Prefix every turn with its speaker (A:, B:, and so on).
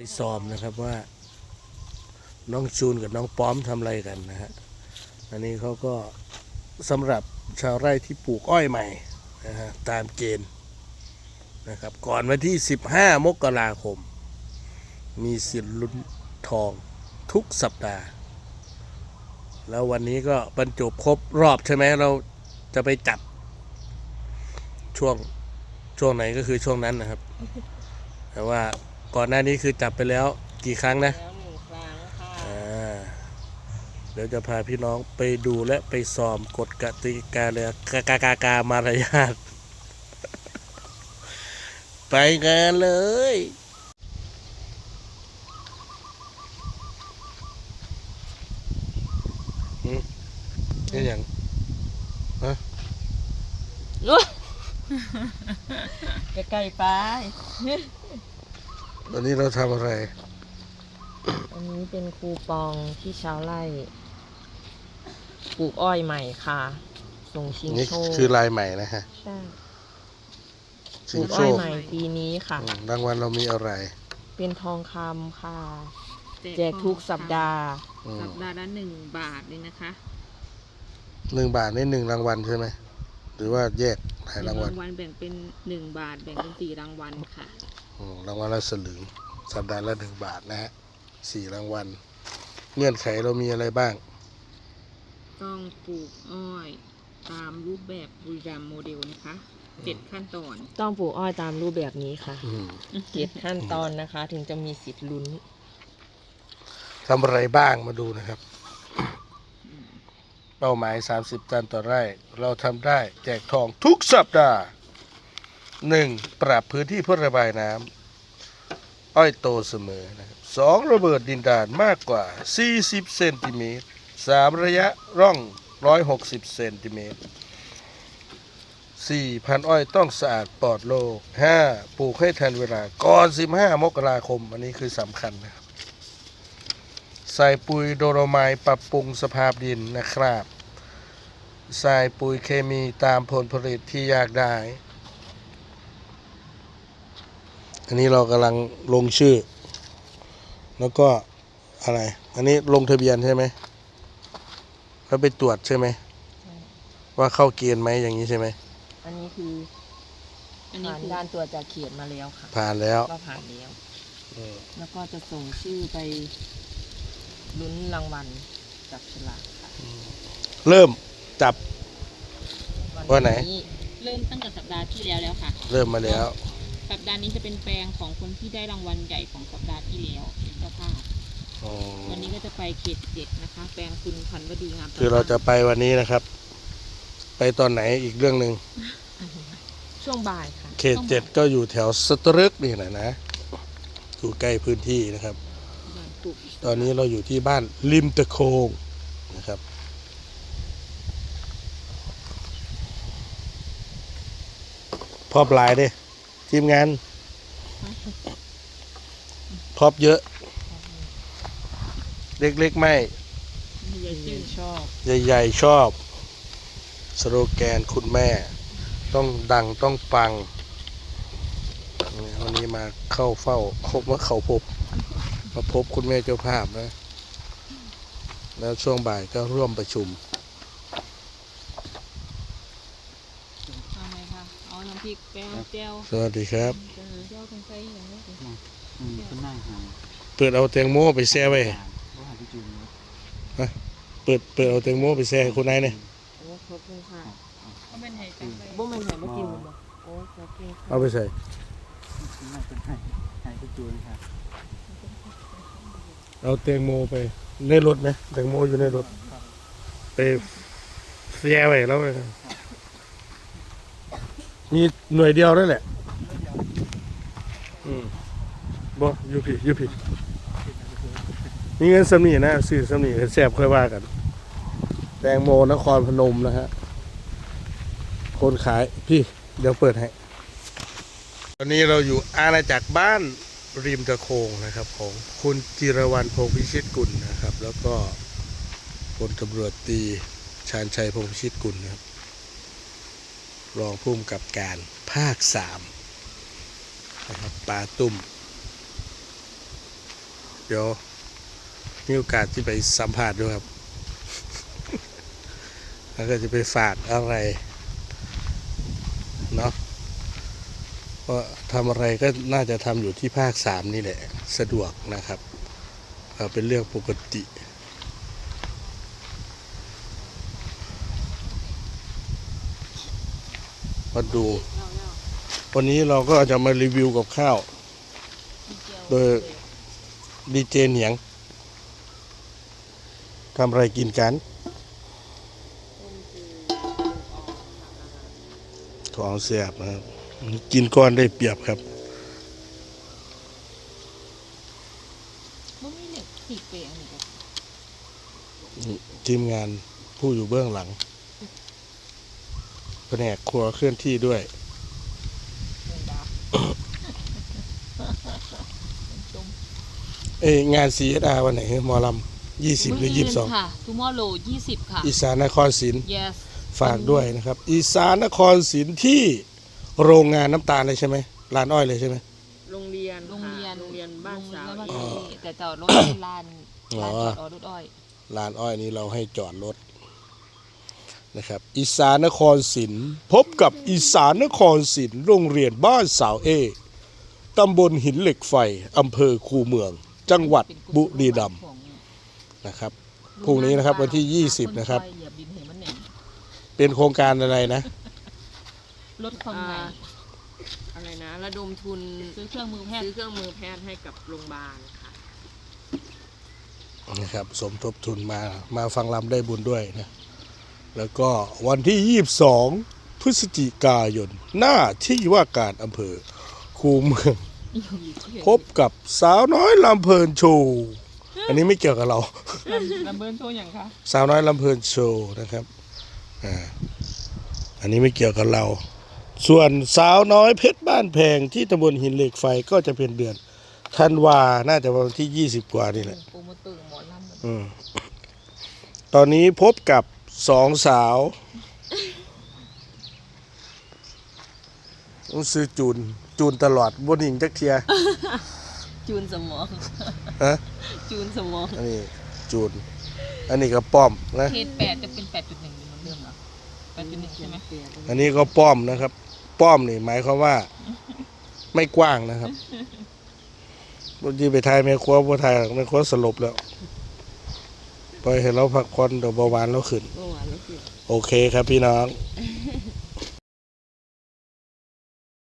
A: ไปซ้อมนะครับว่าน้องจูนกับน้องป้อมทำอะไรกันนะฮะ อันนี้เขาก็สำหรับชาวไร่ที่ปลูกอ้อยใหม่นะฮะตามเกณฑ์นะครับ ก่อนวันที่ 15 มกราคม มีสิทธิ์ลุ้นทองทุกสัปดาห์ แล้ววันนี้ก็บรรจบครบรอบใช่ไหมเราจะไปจับช่วงช่วงไหนก็คือช่วงนั้นนะครับ แต่ว่า ก่อนหน้านี้คือจับไปแล้วกี่ครั้งนะ
B: แล้วหนึ่งครั้งค่ะ
A: อ่าเดี๋ยวจะพาพี่น้องไปดูและไปซ้อมกฎกติกาเลยกากากากามารยาท ไปกันเลย อืมนี่อย่าง
B: ใกล้ไป
A: อนนี้เราทำอะไร
B: อันนี้เป็นคูปองที่ชาวไร่ปลูกอ้อยใหม่ค่ะ ส่งชิง
A: นี่
B: โชค
A: คือลายใหม่นะฮะ
B: ใช่ป
A: ชิ
B: ลู
A: ง
B: ก
A: โช
B: อ้อย
A: ค
B: ใหม่ปีนี้ค่ะ
A: อืมรางวัลเรามีอะไร
B: เป็นทองคำค่ะ แจกทุกสัปดาห์
A: อืม
C: สัปดาห์ละหนึ่งบาทเลยนะคะ
A: หนึ่งบาทนี่หนึ่งรางวัลใช่ไหมหรือว่าแยกหลาย
C: ห
A: รา
C: นึ่
A: ง
C: ง
A: วัล
C: รางวัล แบ่งเป็นหนึ่งบาทแบ่งเป็นสี่รางวัลค่ะ
A: อืม รางวัลละสลึงสัปดาห์ละหนึ่งบาทนะฮะสี่รางวัล เงื่อนไขเรามีอะไรบ้าง
C: ต้องปลูกอ้อยตามรูปแบบบุรีรัมย์โมเดลนะคะเจ็ดขั้นตอน
B: ต้องปลูกอ้อยตามรูปแบบนี้ค่ะ
A: อืม
B: เจ็ดขั้นตอนนะคะ ถึงจะมีสิทธิ์ลุ้น
A: ทำอะไรบ้างมาดูนะครับ เป้าหมาย 30 ตันต่อไร่ เราทำได้แจกทองทุกสัปดาห์ 1. ปรับพื้นที่เพื่อระบายน้ำอ้อยโตเสมอนะครับสองระเบิดดินดานมากกว่า 40 เซนติเมตร 3. ระยะร่อง 160 เซนติเมตร 4. พันอ้อยต้องสะอาดปลอดโรค 5. ปลูกให้ทันเวลา ก่อน 15 มกราคม อันนี้คือสำคัญนะครับ ใส่ปุ๋ยโดโลไมต์ปรับปรุงสภาพดินนะครับ ใส่ปุ๋ยเคมีตามผลผลิตที่อยากได้ อันนี้เรากำลังลงชื่อ แล้วก็อะไร อันนี้ลงทะเบียนใช่ไหม แล้วไปตรวจใช่ไหม ว่าเข้าเกณฑ์ไหมอย่างนี้ใช่ไหม
B: อันนี้คือ
C: อันนี้
B: ผ่าน
C: คือ
B: ด้านตัวจจากเขียนมาแล้วค่ะ
A: ผ่านแล้ว
B: ก็ผ่านแล้ว
A: อืม
B: แล้วก็จะส่งชื่อไปลุ้นรางวัลจับฉลากค่ะ
A: เริ่มจับ วันไหน
C: เริ่มตั้งแต่สัปดาห์ที่แล้วแล้วค่ะ
A: เริ่มมาแล้ว
C: สัปดาห์นี้จะเป็นแปลงของคนที่ได้รางวัลใหญ่ของสัปดาห์ที่แล้วเป็นเจ้าภาพ
A: อ๋อ
C: วันนี้ก็จะไปเขตเจ็ดนะคะ แปลงคุณพันวดีงาม
A: คือเราจะไปวันนี้นะครับ ไปตอนไหนอีกเรื่องหนึ่ง
B: ช่วงบ่ายค่ะ
A: เขตเจ็ดก็อยู่แถวสตรึกนี่แหละนะอยู่ใกล้พื้นที่นะครับ
C: ปลูก
A: ตอนนี้เราอยู่ที่บ้านริมตะโคงนะครับพอบหลายเด้ ทีมงานพอบเยอะ เล็กๆ ไม่
C: ใหญ่ชื่อ
B: ชอบ
A: ใหญ่ๆ ชอบ สโลแกนคุณแม่ ต้องดังต้องปังนี่วันนี้มาเข้าเฝ้าพบว่าเขาพบ มาพบคุณแม่เจ้าภาพนะ แล้วช่วงบ่ายก็ร่วมประชุม
C: เอาไหมคะเอาน้ำพริ กแก้วแก้ว
A: สวัสดีครับ
C: เจ้าคนไทยอย่างนี้
D: อืมก็นั่งหา
A: เปิดเอาแตงโมไปแช่ไว้
D: ว่าหาพี่จูนเนอะ
A: เปิดเปิดเอาแตงโมไปแช่ให้คุณนายเนี่ย
B: โอ้ขอบคุณค่ะ
C: เขาเป็นไห้จังเลย
B: บ่แมันเห็นบ่กินหมดบ่โอ้ขอบคุณค่ะ
A: เอาไปใส่
D: น่าจะให้ให้พี่จูนครับ
A: เอาแตงโมไปในรถไหมแตงโมอยู่ในรถ ไปแช่ไว้แล้วไป มีหน่วยเดียวนั่นแหละ อืมบ่อยู่ผิดอยู่ผิดมีเงินสำนีนะซื้อสำนีแซ่บค่อยว่ากัน แตงโมนครพนมนะฮะ คนขายพี่ เดี๋ยวเปิดให้ ตอนนี้เราอยู่อาณาจักรบ้านริมตะโคงนะครับ ของคุณจิรวรรณพงษ์พิชิตกุลนะครับ แล้วก็พลตำรวจตีชาญชัยพงษ์พิชิตกุลนะครับ รองผู้กำกับการภาคสามนะครับปาตุ้มเดี๋ยวมีโอกาสที่ไปสัมภาษณ์ด้วยครับ แล้วก็จะไปฝากอะไรเนาะเพราทำอะไรก็น่าจะทำอยู่ที่ภาคสามนี่แหละ สะดวกนะครับเป็นเรื่องปกติ มาดู วันนี้เราก็จะมารีวิวกับข้าว โดยดีเจเหนียงทำอะไรกินกัน ของเสียบนะครับ กินก้อนได้เปรียบครับ
C: มันไม่เหล็กติดเปย์อันนี้ก็
A: ทีมงานผู้อยู่เบื้องหลังแผ นกครัวเคลื่อนที่ด้วย
C: เลยดา
A: เอ้ยงาน CSR วันไหนหมอลำยี่สิบหรือยี่สิบสอง
C: ค่ะ tomorrow ยี่สิบค่ะ
A: อีสานนครศรี
C: yes
A: ฝากด้วยนะครับ อีสานนครศรีที่โรงงานน้ำตาลเลยใช่ไหมร้านอ้อยเลยใช่ไหม
B: โรงเรียน
C: โรงเรียน
B: ค่ะโรงเรียนบ้านสาว
C: โรงเรียนบ้าน
A: อ๋
C: สา
A: อ
C: วแต่จอดรถที่ลาน
A: อ๋อ
C: ลานจอดออรถอ้อย
A: ร้านอ้อยนี้เราให้จอดรถ นะครับอีสานนครศรีพบกับอีสานนครศรีโรงเรียนบ้านสาวเอตำบลหินเหล็กไฟอำเภอคูเมือง จังหวัด
C: เป็นก
A: บุ
C: ลุ่ม
A: รีรัมย์
C: ของ
A: นะครับพรุ่งนี้นะครับวันที่ 20 นะครับ
C: เหยียบดินเห็นมันเนี่ย
A: เป็นโครงการอะไรนะ
C: ลดความเหนื่อย
B: อะไรนะ ระดมทุน
C: ซื้อเครื่องมือแพท
B: ซื้อ
C: ย์
B: เครื่องมือแพทย์ให้กับโรงพยาบาลค่ะ
A: นะครับ สมทบทุนมามาฟังลำได้บุญด้วยนะ แล้วก็วันที่ 22 พฤศจิกายน หน้าที่ว่าการอำเภอ คูเมือง พบกับสาวน้อยลำเพลินโชว์ อันนี้ไม่เกี่ยวกับเรา
C: ลำเบิร์นโชว์อย่างคะ
A: สาวน้อยลำเพลินโชว์นะครับอ่าอันนี้ไม่เกี่ยวกับเรา ส่วนสาวน้อยเพชรบ้านแพงที่ตำบลหินเหล็กไฟก็จะเป็นเดือนธันวา น่าจะวันที่ 20 กว่านี่แหละ
C: โปรโมเตอร์หมอลำแบบ
A: อืมตอนนี้พบกับ สองสาวต้องซื้อจูน จูนตลอดบนหิงจักเทีย
C: จูนสมอง
A: ฮะ
C: จูนสมอง
A: อันนี้จูน อันนี้ก็ป้อมนะ
C: เพจแปดจะเป็นแปดจุดหนึ่งเหมือนเดิมเหรอแปดจุดหนึ่งใช่ไหม
A: อันนี้ก็ป้อมนะครับ ป้อมนี่หมายความว่า ไม่กว้างนะครับบางทีไปทายแม่ครัวบ่ทายแม่ครัวสลบแล้ว ปล่อยให้เราพักผ่อนเดี๋ยวเบาหวานเราขึ้น
B: เมื่อวานแล้วคือ
A: โอเคครับพี่น้อง
B: อ